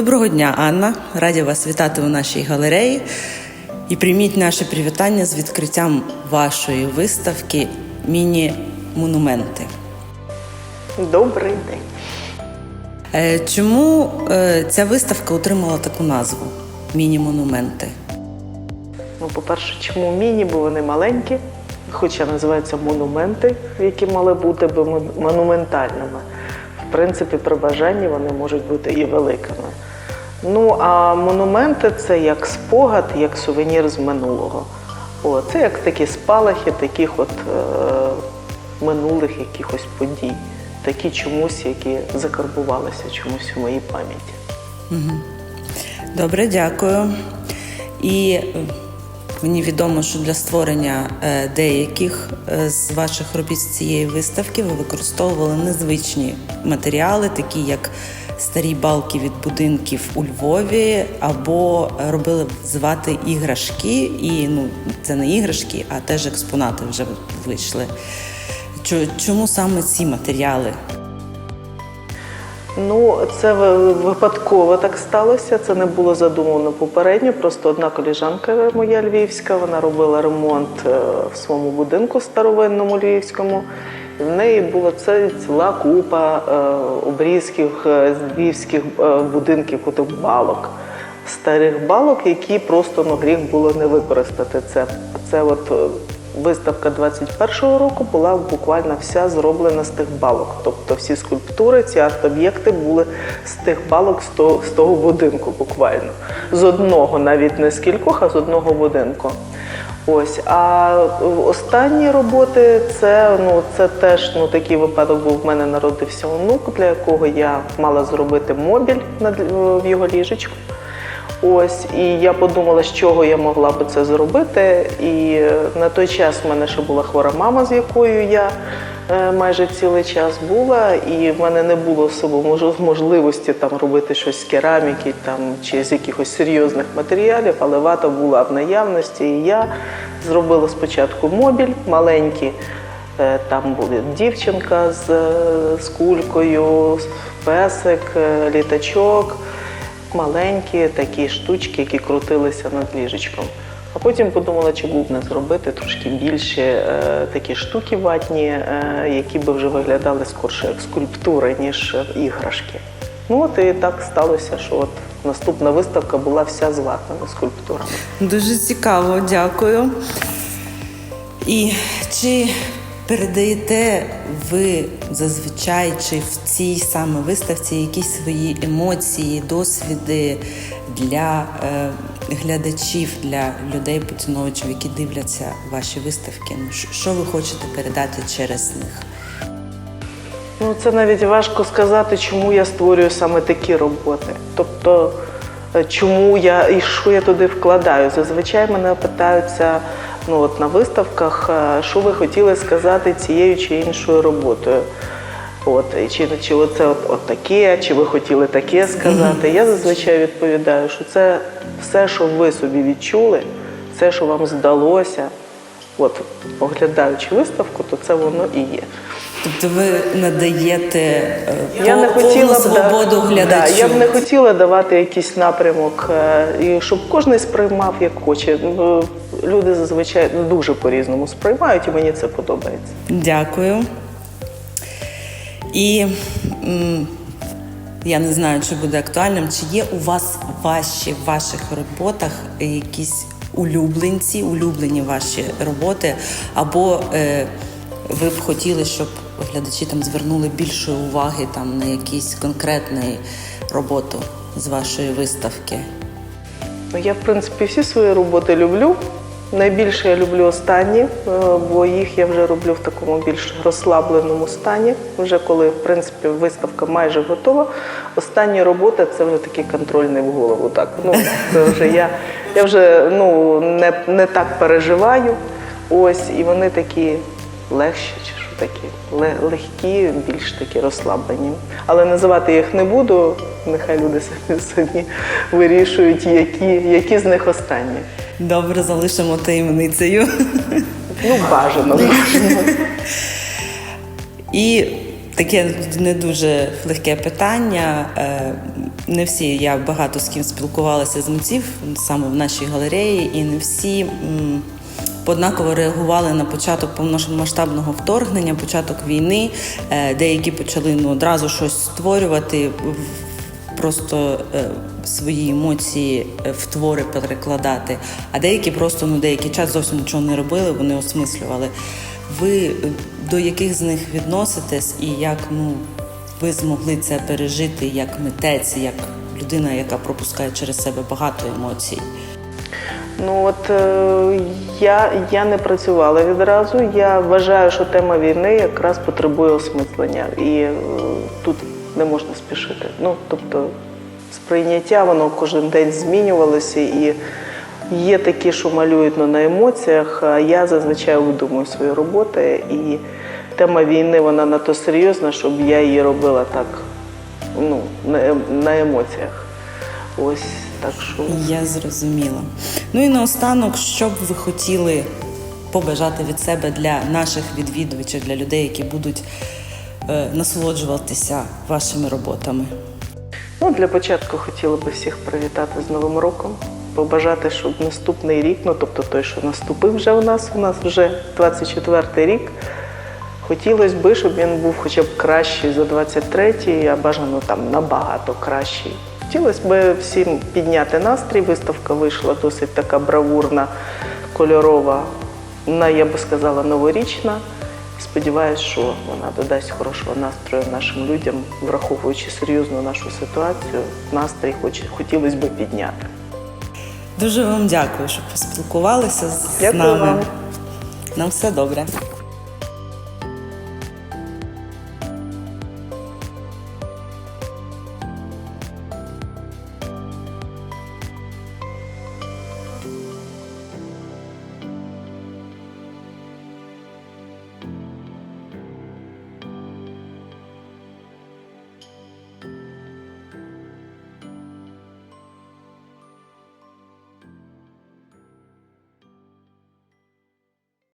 Доброго дня, Анна. Раді вас вітати у нашій галереї. І прийміть наше привітання з відкриттям вашої виставки Міні-монументи. Добрий день. Е, Чому е, ця виставка отримала таку назву Міні-монументи? Ну, по-перше, чому міні, бо вони маленькі, хоча називаються монументи, які мали бути би монументальними. В принципі, при бажанні вони можуть бути і великими. Ну, а монументи це як спогад, як сувенір з минулого. О, це як такі спалахи таких от е, минулих якихось подій, такі чомусь, які закарбувалися чомусь у моїй пам'яті. Добре, дякую. І мені відомо, що для створення е, деяких е, з ваших робіт з цієї виставки ви використовували незвичні матеріали, такі як старі балки від будинків у Львові, або робили звати іграшки, і ну це не іграшки, а теж експонати вже вийшли. Чому саме ці матеріали? Ну, це випадково так сталося. Це не було задумано попередньо. Просто одна коліжанка моя львівська, вона робила ремонт е, в своєму будинку старовинному львівському. В неї була це ціла купа е, обрізків е, львівських будинків, отих балок. Старих балок, які просто ну, гріх було не використати. Це, це от Виставка 21-го року була буквально вся зроблена з тих балок. Тобто всі скульптури, ці арт-об'єкти були з тих балок з того, будинку, буквально. З одного, навіть не з кількох, а з одного будинку. Ось. А останні роботи це, ну, це теж ну, такий випадок був. В мене народився онук, для якого я мала зробити мобіль в його ліжечку. Ось, і я подумала, з чого я могла би це зробити. І е, на той час в мене ще була хвора мама, з якою я е, майже цілий час була, і в мене не було особо мож- можливості там робити щось з кераміки там, чи з якихось серйозних матеріалів, але вата була в наявності. І я зробила спочатку мобіль маленький. Е, Там була дівчинка з, з кулькою, песик, літачок маленькі такі штучки, які крутилися над ліжечком. А потім подумала, чи не зробити трошки більше е, такі штуки ватні, е, які би вже виглядали скорше як скульптури, ніж е, іграшки. Ну от і так сталося, що от наступна виставка була вся з ватними скульптурами. Дуже цікаво, дякую. І чи передаєте ви зазвичай чи в цій саме виставці якісь свої емоції, досвіди для е, глядачів, для людей, поціновувачів, які дивляться ваші виставки? Ну, що- що ви хочете передати через них? Ну, це навіть важко сказати, чому я створюю саме такі роботи. Тобто, е, чому я і що я туди вкладаю. Зазвичай мене питаються ну, от на виставках, е, що ви хотіли сказати цією чи іншою роботою. От, чи, чи оце от, от таке, чи ви хотіли таке сказати. Я зазвичай відповідаю, що це все, що ви собі відчули, все, що вам здалося. От, оглядаючи виставку, то це воно і є. Тобто ви надаєте е, Я не хотіла свободу глядачу? Да, я б не хотіла давати якийсь напрямок, е, і щоб кожен сприймав як хоче. Ну, Люди зазвичай дуже по-різному сприймають, і мені це подобається. Дякую. І м, я не знаю, чи буде актуальним, чи є у вас ваші, в ваших роботах якісь улюбленці, улюблені ваші роботи, або е, ви б хотіли, щоб глядачі там звернули більше уваги там, на якісь конкретну роботу з вашої виставки? Ну, Я, в принципі, всі свої роботи люблю. Найбільше я люблю останні, е, бо їх я вже роблю в такому більш розслабленому стані. Вже коли, в принципі, виставка майже готова. Останні роботи це вже такий контрольний в голову. Так, ну це вже я, я вже ну не, не так переживаю. Ось, і вони такі легші, чи що такі, легкі, більш такі розслаблені. Але називати їх не буду. Нехай люди самі самі вирішують, які, які з них останні. Добре, залишимо таємницею. Ну, бажано. І таке не дуже легке питання. Е, Не всі, я багато з ким спілкувалася з митців саме в нашій галереї, і не всі однаково реагували на початок повномасштабного вторгнення, початок війни. Е, Деякі почали ну, одразу щось створювати, просто е, свої емоції е, в твори перекладати. А деякі просто ну, деякий час зовсім нічого не робили, вони осмислювали. Ви е, до яких з них відноситесь і як ну, ви змогли це пережити як митець, як людина, яка пропускає через себе багато емоцій? Ну от я, я не працювала відразу. Я вважаю, що тема війни якраз потребує осмислення, і тут не можна спішити. Ну тобто сприйняття воно кожен день змінювалося, і є такі, що малюють ну, на емоціях. А я зазвичай видумую свої роботи, і тема війни вона надто серйозна, щоб я її робила так, ну на, ем- на емоціях. Ось так що. Я зрозуміла. Ну і наостанок, що б ви хотіли побажати від себе для наших відвідувачів, для людей, які будуть насолоджуватися вашими роботами? Ну, для початку хотіла би всіх привітати з Новим роком, побажати, щоб наступний рік, ну тобто той, що наступив вже у нас, у нас вже 24-й рік. Хотілося б, щоб він був хоча б кращий за 23-й, а бажано там набагато кращий. Хотілося б всім підняти настрій. Виставка вийшла досить така бравурна, кольорова, на, я би сказала, новорічна. Сподіваюсь, що вона додасть хорошого настрою нашим людям, враховуючи серйозну нашу ситуацію. Настрій хоч, хотілося б підняти. Дуже вам дякую, що поспілкувалися з Дякую нами. вам. Нам все добре.